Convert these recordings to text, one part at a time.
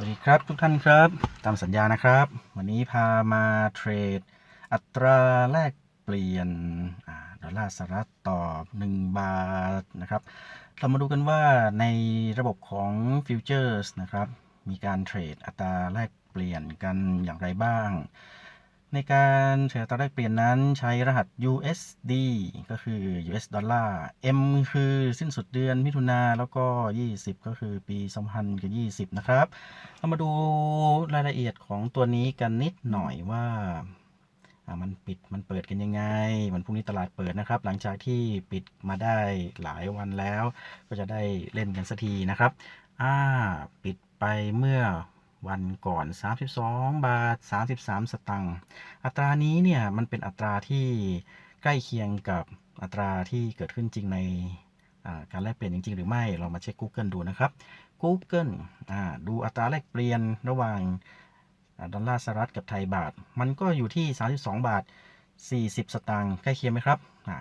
สวัสดีครับทุกท่านครับ ตามสัญญานะครับ วันนี้พามาเทรด อัตราแลกเปลี่ยนอดอลลาร์สหรัฐต่อ 1 บาทนะครับ เรามาดูกันว่าในระบบของฟิวเจอร์สนะครับ มีการเทรดอัตราแลกเปลี่ยนกันอย่างไรบ้าง ในการเทรดอัตราแลกเปลี่ยนนั้นใช้รหัส USD ก็คือ US ดอลลาร์ M คือสิ้นสุดเดือนมิถุนาแล้วก็ 20 ก็คือปี2020 นะครับ เรามาดูรายละเอียดของตัวนี้กันนิดหน่อยว่ามันปิดมันเปิดกันยังไงวันพรุ่งนี้ตลาดเปิดนะครับ หลังจากที่ปิดมาได้หลายวันแล้ว ก็จะได้เล่นกันสักทีนะครับ อ่า ปิดไปเมื่อ วันก่อน 32 บาท 33 สตังค์อัตรานี้เนี่ยมันเป็นอัตราที่ใกล้เคียงกับอัตราที่เกิดขึ้นจริงในการแลกเปลี่ยนจริง ๆ หรือไม่เรามาเช็ค Google ดูนะครับ Google ดูอัตราแลกเปลี่ยนระหว่างอดอลลาร์สหรัฐกับไทยบาท มันก็อยู่ที่ 32 บาท 40 สตางค์ใกล้เคียงไหมครับ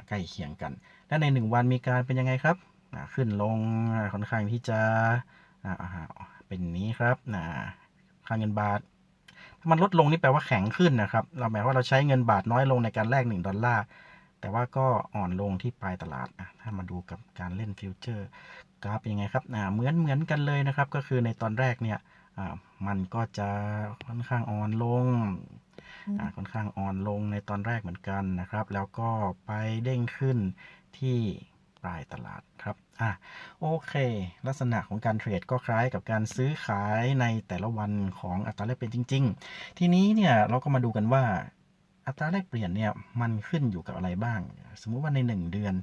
ใกล้เคียงกัน และใน 1 วันมีการเป็นยังไงครับขึ้นลงค่อนข้างที่จะอ่าอ่าเป็นนี้ครับ ค่าเงินบาท ถ้ามันลดลงนี่แปลว่าแข็งขึ้นนะครับ เราหมายว่าเราใช้เงินบาทน้อยลงในการแลก1ดอลลาร์ แต่ว่าก็อ่อนลงที่ปลายตลาดอะถ้ามาดูกับการเล่นฟิวเจอร์กราฟเป็นยังไงครับอ่าเหมือนเหมือนกันเลยนะครับ ก็คือในตอนแรกเนี่ยอ่ามันก็จะค่อนข้างอ่อนลงอ่าค่อนข้างอ่อนลงในตอนแรกเหมือนกันนะครับ แล้วก็ไปเด้งขึ้นที่ปลายตลาดครับ อะโอเค ลักษณะของการเทรดก็คล้ายกับการซื้อขายในแต่ละวันของอัตราแลกเปลี่ยนจริง ๆ ทีนี้เนี่ยเราก็มาดูกันว่าอัตราแลกเปลี่ยนเนี่ยมันขึ้นอยู่กับอะไรบ้าง สมมุติว่าใน 1 เดือน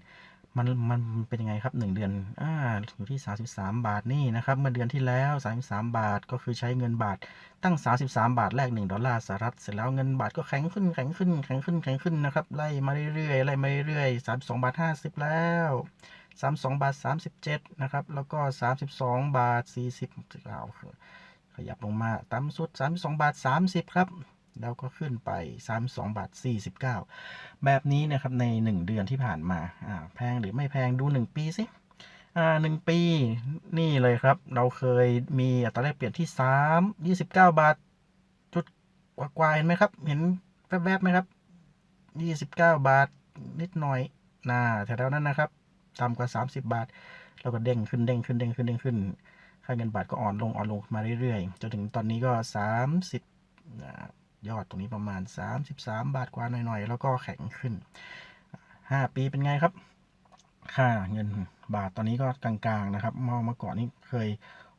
มันมันเป็นยังไงครับ 1 เดือนอ่าอยู่ที่ 33 บาทนี่นะครับเมื่อเดือนที่แล้ว 33 บาทก็คือใช้เงินบาทตั้ง 33 บาทแลก1ดอลลาร์สหรัฐเสร็จแล้วเงินบาทก็แข็งขึ้นแข็งขึ้นแข็งขึ้นแข็งขึ้นนะครับไล่มาเรื่อยๆไล่มาเรื่อยๆ32บาท50 แล้ว 32 บาท 37 นะครับ แล้วก็ 32 บาท 40เอาขยับลงมาต่ำสุด 32 บาท 30 ครับ แล้วก็ขึ้นไป 32 บาท 49 แบบนี้นะครับใน 1 เดือนที่ผ่านมาอ่าแพงหรือไม่แพงดู 1 ปีสิอ่าหนึ่งปีนี่เลยครับ เราเคยมีอัตราแลกเปลี่ยนที่ 3 29 บาท จุดกว่าๆเห็นไหมครับ เห็นแวบๆไหมครับ 29 บาทนิดหน่อยน่าแถวๆนั้นนะครับ ต่ำกว่า 30 บาท แล้วก็เด้งขึ้นเด้งขึ้นเด้งขึ้นเด้งขึ้น ค่าเงินบาทก็อ่อนลงอ่อนลงมาเรื่อยๆ จนถึงตอนนี้ก็ 30 ยอดตรงนี้ประมาณ 33 บาทกว่าหน่อยๆ แล้วก็แข็งขึ้น 5 ปีเป็นไงครับ ค่าเงินบาทตอนนี้ก็กลางๆนะครับเมื่อเมื่อก่อนนี่เคย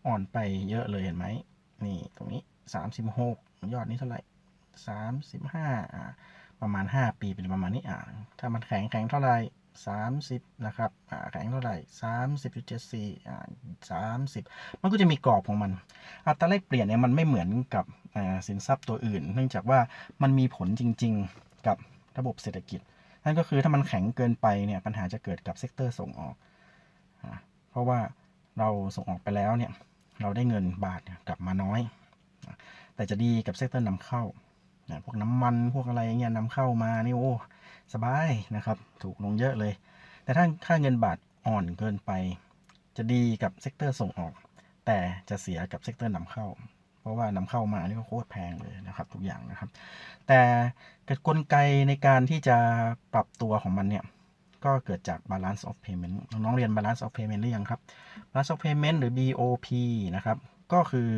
อ่อนไปเยอะเลยเห็นไหมนี่ตรงนี้ 36 ยอดนี้เท่าไหร่ 35อ่าประมาณ 5 ปีเป็นประมาณนี้อ่าถ้ามันแข็งแข็งเท่าไหร่ 30 นะครับแข็งเท่าไหร่ 30.74อ่า30 มันก็จะมีกรอบของมัน อัตราแลกเปลี่ยนเนี่ยมันไม่เหมือนกับอ่าสินทรัพย์ตัวอื่น เนื่องจากว่ามันมีผลจริง ๆกับระบบเศรษฐกิจ นั่นก็คือถ้ามันแข็งเกินไปเนี่ยปัญหาจะเกิดกับเซกเตอร์ส่งออกอเพราะว่าเราส่งออกไปแล้วเนี่ยเราได้เงินบาทกลับมาน้อย แต่จะดีกับเซกเตอร์นำเข้านะพวกน้ำมันพวกอะไรเงี้ยนำเข้ามานี่โอ้ สบายนะครับ ถูกลงเยอะเลย แต่ถ้าค่าเงินบาทอ่อนเกินไป จะดีกับเซกเตอร์ส่งออก แต่จะเสียกับเซกเตอร์นำเข้า เพราะว่านำเข้ามานี่ก็โคตรแพงเลยนะครับทุกอย่างนะครับ แต่กลไกในการที่จะปรับตัวของมันเนี่ยก็เกิดจาก balance of payment น้องๆเรียน balance of payment หรือยังครับ balance of payment หรือ BOP นะครับ ก็คือ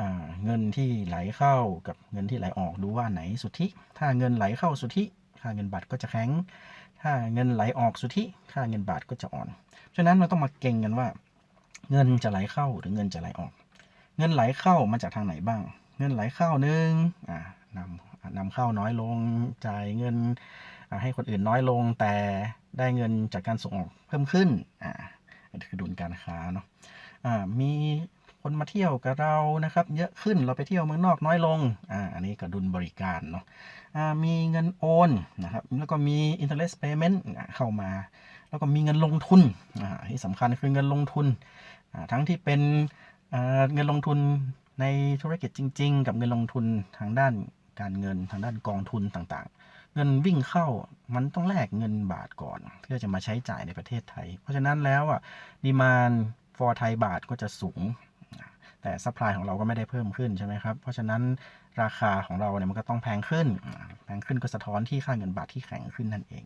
อเงินที่ไหลเข้ากับเงินที่ไหลออกดูว่าไหนสุทธิ ถ้าเงินไหลเข้าสุทธิ ค่าเงินบาทก็จะแข็ง ถ้าเงินไหลออกสุทธิ ค่าเงินบาทก็จะอ่อน ฉะนั้นเราต้องมาเก่งกันว่า เงินจะไหลเข้าหรือเงินจะไหลออก เงินไหลเข้ามาจากทางไหนบ้าง เงินไหลเข้าหนึ่งนำนำเข้าน้อยลง จ่ายเงินให้คนอื่นน้อยลง แต่ได้เงินจากการส่งออกเพิ่มขึ้น อ่าอันนี้คือดุลการค้าเนาะอ่ามี คนมาเที่ยวกับเรานะครับ เยอะขึ้นเราไปเที่ยวเมืองนอกน้อยลงอ่าอันนี้ก็ดุลบริการเนาะอ่ามีเงินโอนนะครับแล้วก็มี interest payment เข้ามา แล้วก็มีเงินลงทุนอ่าที่สำคัญคือเงินลงทุนอ่าทั้งที่เป็นอ่าเงินลงทุนในธุรกิจจริง ๆ กับเงินลงทุนทางด้านการเงินทางด้านกองทุนต่างๆ เงินวิ่งเข้ามันต้องแลกเงินบาทก่อน เพื่อจะมาใช้จ่ายในประเทศไทย เพราะฉะนั้นแล้วอะดีมาน for ไทยบาทก็จะสูง แต่แต่ซัพพลายของเราก็ไม่ได้เพิ่มขึ้นใช่ไหมครับ เพราะฉะนั้นราคาของเราเนี่ยมันก็ต้องแพงขึ้น แพงขึ้นก็สะท้อนที่ค่าเงินบาทที่แข็งขึ้นนั่นเอง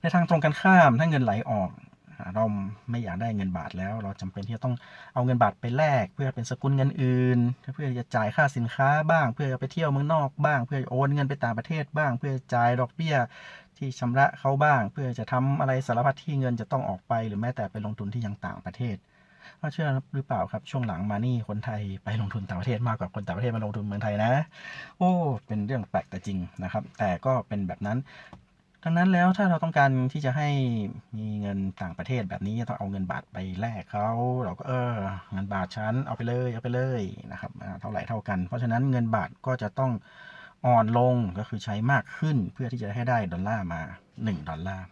ในทางตรงกันข้ามถ้าเงินไหลออกเราไม่อยากได้เงินบาทแล้ว เราจำเป็นที่จะต้องเอาเงินบาทไปแลกเพื่อเป็นสกุลเงินอื่น เพื่อจะจ่ายค่าสินค้าบ้าง เพื่อจะไปเที่ยวเมืองนอกบ้าง เพื่อโอนเงินไปต่างประเทศบ้าง เพื่อจ่ายดอกเบี้ยที่ชำระเขาบ้าง เพื่อจะทำอะไรสารพัดที่เงินจะต้องออกไป หรือแม้แต่ไปลงทุนที่ยังต่างประเทศ ว่าเชื่อหรือเปล่าครับช่วงหลังมานี่คนไทยไปลงทุนต่างประเทศมากกว่าคนต่างประเทศมาลงทุนเมืองไทยนะ โอ้เป็นเรื่องแปลกแต่จริงนะครับ แต่ก็เป็นแบบนั้นดังนั้นแล้วถ้าเราต้องการที่จะให้มีเงินต่างประเทศแบบนี้ต้องเอาเงินบาทไปแลกเขาเราก็เออเงินบาทฉันเอาไปเลยเอาไปเลยนะครับเท่าไหร่เท่ากัน เพราะฉะนั้นเงินบาทก็จะต้องอ่อนลงก็คือใช้มากขึ้นเพื่อที่จะให้ได้ดอลลาร์มา 1 ดอลลาร์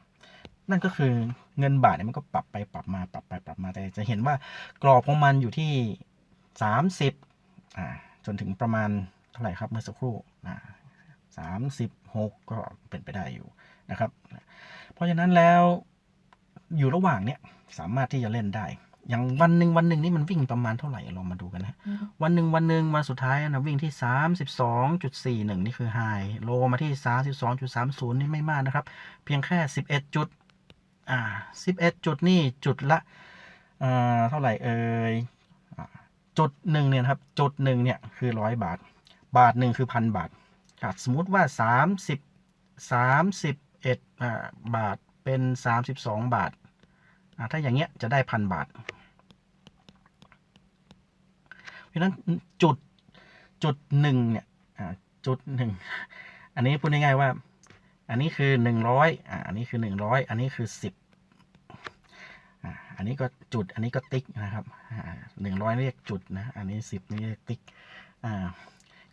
นั่นก็คือเงินบาทเนี่ยมันก็ปรับไปปรับมาปรับไปปรับมาแต่จะเห็นว่ากรอบของมันอยู่ที่ 30อ่าจนถึงประมาณเท่าไหร่ครับเมื่อสักครู่อ่าสามสิบหกก็เป็นไปได้อยู่นะครับ เพราะฉะนั้นแล้วอยู่ระหว่างเนี้ยสามารถที่จะเล่นได้ อย่างวันหนึ่งวันหนึ่งนี่มันวิ่งประมาณเท่าไหร่ลองมาดูกันนะวันหนึ่งวันหนึ่งวันสุดท้ายนะวิ่งที่32.41นี่คือไฮโลมาที่32.30นี่ไม่มากนะครับ เพียงแค่11จุด อ่า11จุดนี่จุดละเอ่อเท่าไหร่เอ่ยอ่าจุดหนึ่งเนี่ยครับจุดหนึ่งเนี่ยคือร้อยบาท บาทหนึ่งคือพันบาทอะสมมุติว่า30สามสิบเอ็ดอ่าบาทเป็นสามสิบสองบาทอ่าถ้าอย่างเงี้ยจะได้พันบาท เพราะฉะนั้นจุดจุดหนึ่งเนี่ยอ่าจุดหนึ่งอันนี้พูดง่ายๆว่า อันนี้คือหนึ่งร้อยอ่าอันนี้คือหนึ่งร้อยอันนี้คือสิบอ่าอันนี้ก็จุดอันนี้ก็ติ๊กนะครับหนึ่งร้อยเรียกจุดนะอันนี้สิบนี่เรียกติ๊กอ่า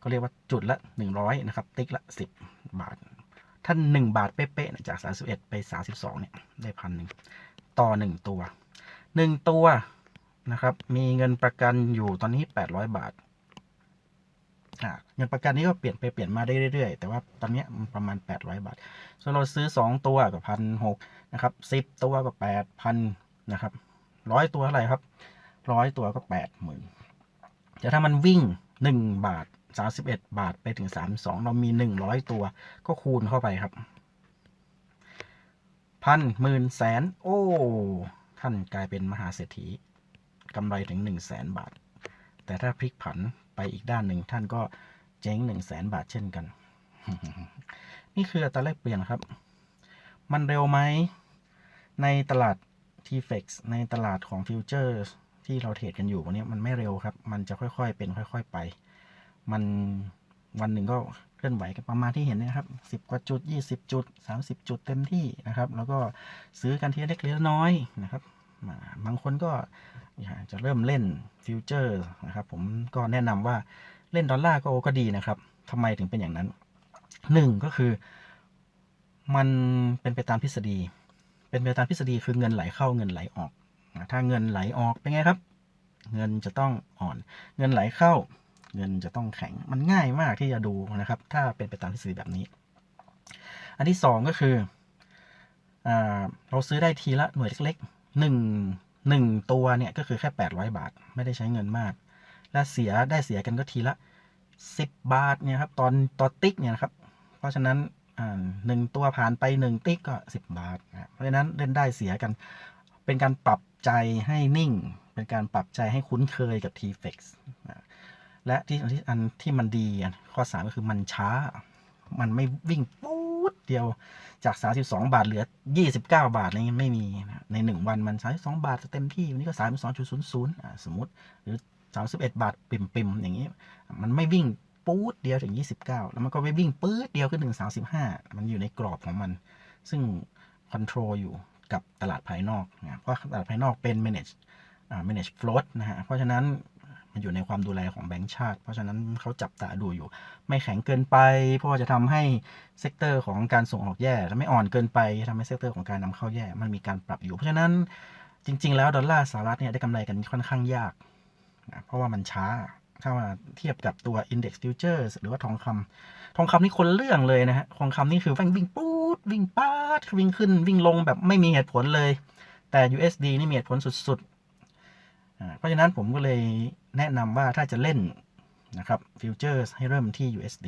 ก็เรียกว่าจุดละ100นะครับ ติ๊กละ10บาท ถ้าน1บาทเป๊ะๆเนี่ยจาก31ไป32เนี่ยได้พันหนึ่งต่อ1ตัว1ตัวนะครับ มีเงินประกันอยู่ตอนนี้800บาท อ่าเงินประกันนี้ก็เปลี่ยนไปเปลี่ยนมาได้เรื่อยๆ แต่ว่าตอนเนี้ยมันประมาณ 800 บาทส่วนเราซื้อ 2 ตัวก็พันหกนะครับ10ตัวก็8,000นะครับร้อยตัวเท่าไหร่ครับร้อยตัวก็80,000แต่ถ้ามันวิ่ง1บาท31บาทไปถึง32เรามี100ตัวก็คูณเข้าไปครับพันหมื่นแสนโอ้ ท่านกลายเป็นมหาเศรษฐีกำไรถึง1 0 0 0 0แสนบาท แต่ถ้าพลิกผัน ไปอีกด้านหนึ่งท่านก็เจ๊ง1 0 0 0 0แสนบาทเช่นกัน นี่คืออัตราแลกเปลี่ยนครับ มันเร็วไหม ในตลาด TFX ในตลาดของฟิวเจอร์ที่เราเทรดกันอยู่วันนี้มันไม่เร็วครับ มันจะค่อยๆเป็นค่อย ๆไป มันวันหนึ่งก็เคลื่อนไหวกันประมาณที่เห็นเนะครับ10กว่าจุด20จุด30จุดเต็มที่นะครับ แล้วก็ซื้อกันทีเล็กทีละน้อยนะครับ บางคนก็ จะเริ่มเล่นฟิวเจอร์นะครับผมก็แนะนำว่าเล่นดอลลาร์ก็โอก็ดีนะครับทำไมถึงเป็นอย่างนั้นหนึ่งก็คือมันเป็นไปตามทฤษฎี เป็นไปตามทฤษฎีคือเงินไหลเข้าเงินไหลออก ถ้าเงินไหลออกเป็นไงครับ เงินจะต้องอ่อน เงินไหลเข้า เงินจะต้องแข็ง มันง่ายมากที่จะดูนะครับ ถ้าเป็นไปตามทฤษฎีแบบนี้ อันที่สองก็คืออเราซื้อได้ทีละหน่วยเล็กๆหนึ่ง หนึ่งตัวเนี่ยก็คือแค่ 800 บาท ไม่ได้ใช้เงินมาก และเสียได้เสียกันก็ทีละ 10 บาทเนี่ยครับตอนตอนติ๊กเนี่ยนะครับ เพราะฉะนั้นอ่าหนึ่งตัวผ่านไปหนึ่งติ๊กก็ 10 บาทนะเพราะฉะนั้นเล่นได้เสียกัน เป็นการปรับใจให้นิ่ง เป็นการปรับใจให้คุ้นเคยกับ t-fex นะและที่อันที่มันดีข้อสามก็คือมันช้า มันไม่วิ่งปู๊ เดียวจาก 32 บาทเหลือ 29 บาทอะไรเงี้ยไม่มีนะใน 1 วันมัน 32 บาทเต็มที่วันนี้ก็ 32.00อ่าสมมติหรือ 31 บาทปิ่มๆอย่างนี้ มันไม่วิ่งปู๊ดเดียวถึง 29 แล้วมันก็ไม่วิ่งปื๊ดเดียวขึ้นถึง 35 มันอยู่ในกรอบของมัน ซึ่งคอนโทรลอยู่กับตลาดภายนอกนะเพราะตลาดภายนอกเป็น manage manage float นะฮะเพราะฉะนั้น มันอยู่ในความดูแลของแบงก์ชาติ เพราะฉะนั้นเขาจับตาดูอยู่ ไม่แข็งเกินไป เพราะจะทำให้เซกเตอร์ของการส่งออกแย่และไม่อ่อนเกินไปทำให้เซกเตอร์ของการนำเข้าแย่ มันมีการปรับอยู่ เพราะฉะนั้นจริง ๆ แล้วดอลลาร์สหรัฐเนี่ยได้กำไรกันค่อนข้างยากนะเพราะว่ามันช้าถ้ามาเทียบกับตัว Index Futures หรือว่าทองคำทองคำนี่คนเรื่องเลยนะฮะ ทองคำนี่คือวิ่งปู๊ดวิ่งปาดวิ่งขึ้นวิ่งลงแบบไม่มีเหตุผลเลย แต่ USD นี่มีเหตุผลสุดๆอ่าเพราะฉะนั้นผมก็เลย แนะนำว่าถ้าจะเล่นนะครับฟิวเจอร์ให้เริ่มที่ USD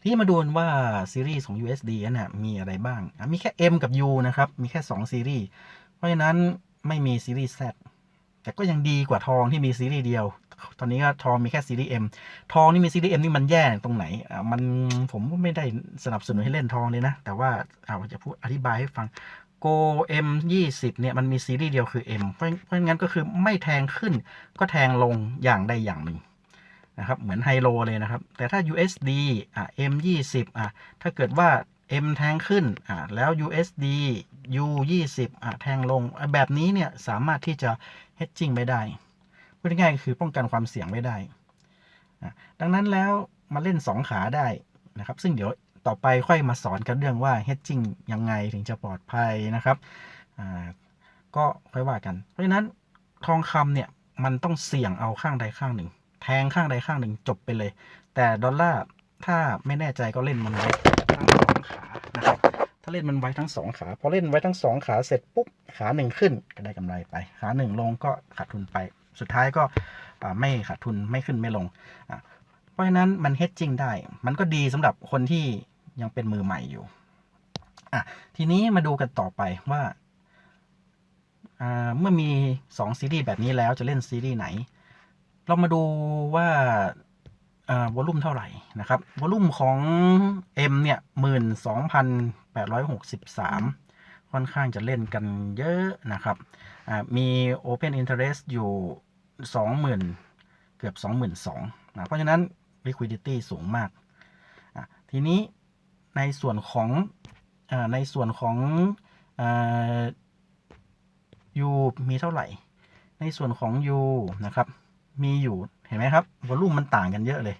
ทีนี้มาดูว่าซีรีส์ของ USD นั้นนะมีอะไรบ้าง มีแค่ M กับ U นะครับ มีแค่ 2 ซีรีส์ เพราะฉะนั้นไม่มีซีรีส์ Z แต่ก็ยังดีกว่าทองที่มีซีรีส์เดียว ตอนนี้ก็ทองมีแค่ซีรีส์ M ทองนี่มีซีรีส์ M นี่มันแย่ตรงไหน มันผมก็ไม่ได้สนับสนุนให้เล่นทองเลยนะ แต่ว่าเอาจะพูดอธิบายให้ฟัง Go M 20เนี่ยมันมีซีรีส์เดียวคือ M เพราะเพราะงั้นก็คือไม่แทงขึ้นก็แทงลงอย่างใดอย่างหนึ่งนะครับเหมือนไฮโลเลยนะครับ แต่ถ้า USD อะ M 20อะถ้าเกิดว่า M แทงขึ้นอะแล้ว USD U 20อะแทงลง แบบนี้เนี่ยสามารถที่จะ hedging ไม่ได้พูดง่ายๆคือป้องกันความเสี่ยงไม่ได้ ดังนั้นแล้วมาเล่น 2 ขาได้นะครับ ซึ่งเดี๋ยว ต่อไปค่อยมาสอนกันเรื่องว่า hedging ยังไงถึงจะปลอดภัยนะครับอ่าก็ค่อยว่ากัน เพราะฉะนั้นทองคำเนี่ยมันต้องเสี่ยงเอาข้างใดข้างหนึ่ง แทงข้างใดข้างหนึ่งจบไปเลย แต่ดอลลาร์ถ้าไม่แน่ใจก็เล่นมันไว้ทั้งสองขานะครับถ้าเล่นมันไว้ทั้งสองขาพอเล่นไว้ทั้งสองขาเสร็จปุ๊บขาหนึ่งขึ้นก็ได้กำไรไป ขาหนึ่งลงก็ขาดทุนไป สุดท้ายก็ไม่ขาดทุนไม่ขึ้นไม่ลงอะเพราะฉะนั้นมันเฮดจิ้งได้ มันก็ดีสำหรับคนที่ ยังเป็นมือใหม่อยู่อะทีนี้มาดูกันต่อไปว่าอ่าเมื่อมี 2 ซีรีส์แบบนี้แล้วจะเล่นซีรีส์ไหน เรามาดูว่าวอลุ่มเท่าไหร่นะครับวอลุ่มของ M เนี่ยหมื่นสองพันแปดร้อยหกสิบสามค่อนข้างจะเล่นกันเยอะนะครับอ่ามี Open Interest อยู่สองหมื่นเกือบสองหมื่นสองนะเพราะฉะนั้น liquidity สูงมากอะทีนี้ ในส่วนของอในส่วนของอา U มีเท่าไหร่ ในส่วนของ U นะครับ มีอยู่เห็นไหมครับวอลุ่มมันต่างกันเยอะเลย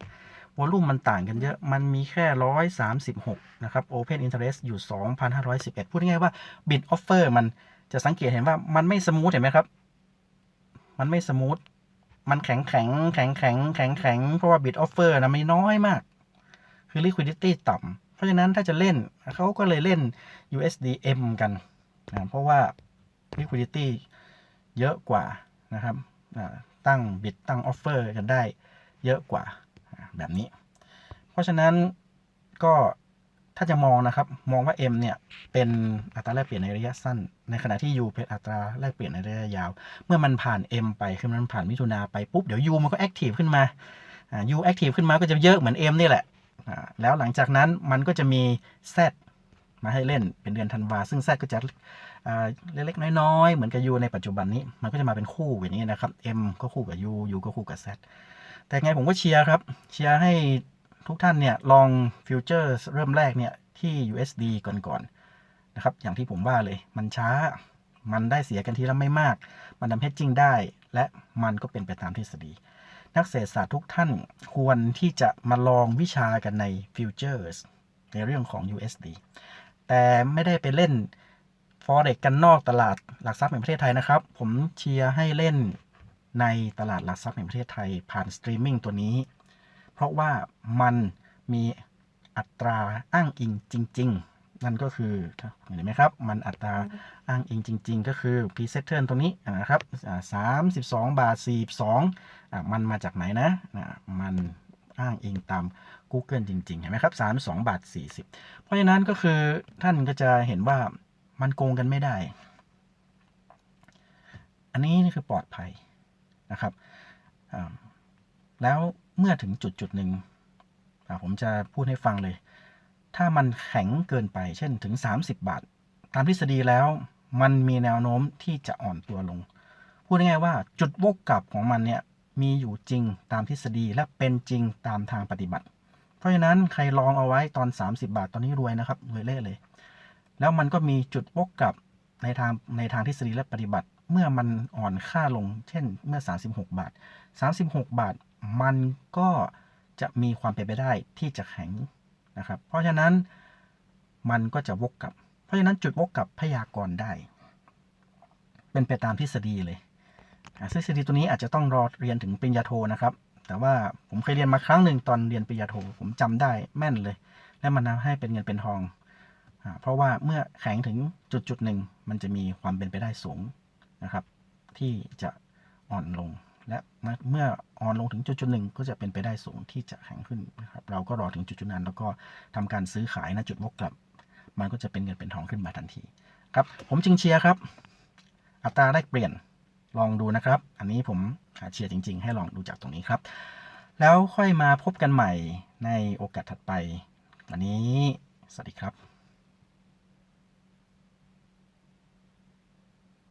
วอลุ่มมันต่างกันเยอะ มันมีแค่ร้อยสามสิบหกนะครับ Open Interest อยู่สองพันห้าร้อยสิบเอ็ดพูดง่ายๆว่า Bid Offer มันจะสังเกตเห็นว่ามันไม่สมูทเห็นไหมครับ มันไม่สมูท มันแข็งแข็งแข็งแข็งแข็งแข็งเพราะว่า Bid Offer นะมันน้อยมาก คือ Liquidity ต่ำ ราะฉะนั้นถ้าจะเล่นเขาก็เลยเล่น USDM กันนะเพราะว่า Liquidity เยอะกว่านะครับตั้งบิดตั้งออฟเฟอร์กันได้เยอะกว่าแบบนี้ เพราะฉะนั้นก็ถ้าจะมองนะครับมองว่า M เนี่ยเป็นอัตราแลกเปลี่ยนในระยะสั้น ในขณะที่ U เป็นอัตราแลกเปลี่ยนในระยะยาว เมื่อมันผ่าน M ไปคือมันผ่านมิถุนาไปปุ๊บเดี๋ยว U มันก็แอคทีฟขึ้นมาอ่า U แอคทีฟขึ้นมาก็จะเยอะเหมือน M นี่แหละ แล้วหลังจากนั้นมันก็จะมี Z มาให้เล่นเป็นเดือนธันวา ซึ่ง Z ก็จะเล็กๆ น้อยๆ เหมือนกับ U ในปัจจุบันนี้ มันก็จะมาเป็นคู่อย่างนี้นะครับ M ก็คู่กับ U U ก็คู่กับ Z แต่ไงผมก็เชียร์ครับ เชียร์ให้ทุกท่านเนี่ยลองฟิวเจอร์เริ่มแรกเนี่ยที่ USD ก่อนๆนะครับ อย่างที่ผมว่าเลย มันช้า มันได้เสียกันทีละไม่มาก มันทำ hedging ได้ และมันก็เป็นไปตามทฤษฎี นักเศรษฐศาสตร์ทุกท่านควรที่จะมาลองวิชากันในฟิวเจอร์สในเรื่องของ USD แต่ไม่ได้ไปเล่น Forex กันนอกตลาดหลักทรัพย์แห่งประเทศไทยนะครับ ผมเชียร์ให้เล่นในตลาดหลักทรัพย์แห่งประเทศไทยผ่านสตรีมมิ่งตัวนี้ เพราะว่ามันมีอัตราอ้างอิงจริง ๆ นั่นก็คือเห็นไหมครับ มันอัตราอ้างอิงจริง ๆ ก็คือ p r e s e t t u r n ตัวนี้นะครับสามสิบสองบาทสี่สองมันมาจากไหนนะอะมันอ้างอิงตาม Google จริง ๆ เห็นไหมครับ32บาท40เพราะฉะนั้นก็คือท่านก็จะเห็นว่ามันโกงกันไม่ได้ อันนี้นี่คือปลอดภัยนะครับแล้วเมื่อถึงจุดจุดหนึ่งผมจะพูดให้ฟังเลย ถ้ามันแข็งเกินไป เช่นถึง 30 บาท ตามทฤษฎีแล้วมันมีแนวโน้มที่จะอ่อนตัวลง พูดง่ายๆว่าจุดวกกลับของมันเนี่ยมีอยู่จริงตามทฤษฎีและเป็นจริงตามทางปฏิบัติ เพราะฉะนั้นใครลองเอาไว้ตอน 30 บาทตอนนี้รวยนะครับรวยเล่เลย แล้วมันก็มีจุดวกกลับในทางในทางทฤษฎีและปฏิบัติ เมื่อมันอ่อนค่าลง เช่นเมื่อ 36 บาท 36 บาท มันก็จะมีความเป็นไปได้ที่จะแข็ง นะครับ เพราะฉะนั้นมันก็จะวกกลับ เพราะฉะนั้นจุดวกกลับพยากรณ์ได้ เป็นไปตามทฤษฎีเลยอะทฤษฎีตัวนี้อาจจะต้องรอเรียนถึงปริญญาโทนะครับ แต่ว่าผมเคยเรียนมาครั้งหนึ่งตอนเรียนปริญญาโท ผมจำได้แม่นเลย และมันทำให้เป็นเงินเป็นทองอเพราะว่าเมื่อแข็งถึงจุดจุดหนึ่งมันจะมีความเป็นไปได้สูงนะครับ ที่จะอ่อนลง และเมื่ออ่อนลงถึงจุดจุดหนึ่งก็จะเป็นไปได้สูงที่จะแข็งขึ้นนะครับเราก็รอถึงจุดจุดนั้น แล้วก็ทำการซื้อขายณจุดวกกลับ มันก็จะเป็นเงินเป็นทองขึ้นมาทันทีครับผมจึงเชียร์ครับ อัตราแลกเปลี่ยนลองดูนะครับ อันนี้ผมเชียร์จริง ๆ ให้ลองดูจากตรงนี้ครับ แล้วค่อยมาพบกันใหม่ในโอกาสถัดไป วันนี้สวัสดีครับ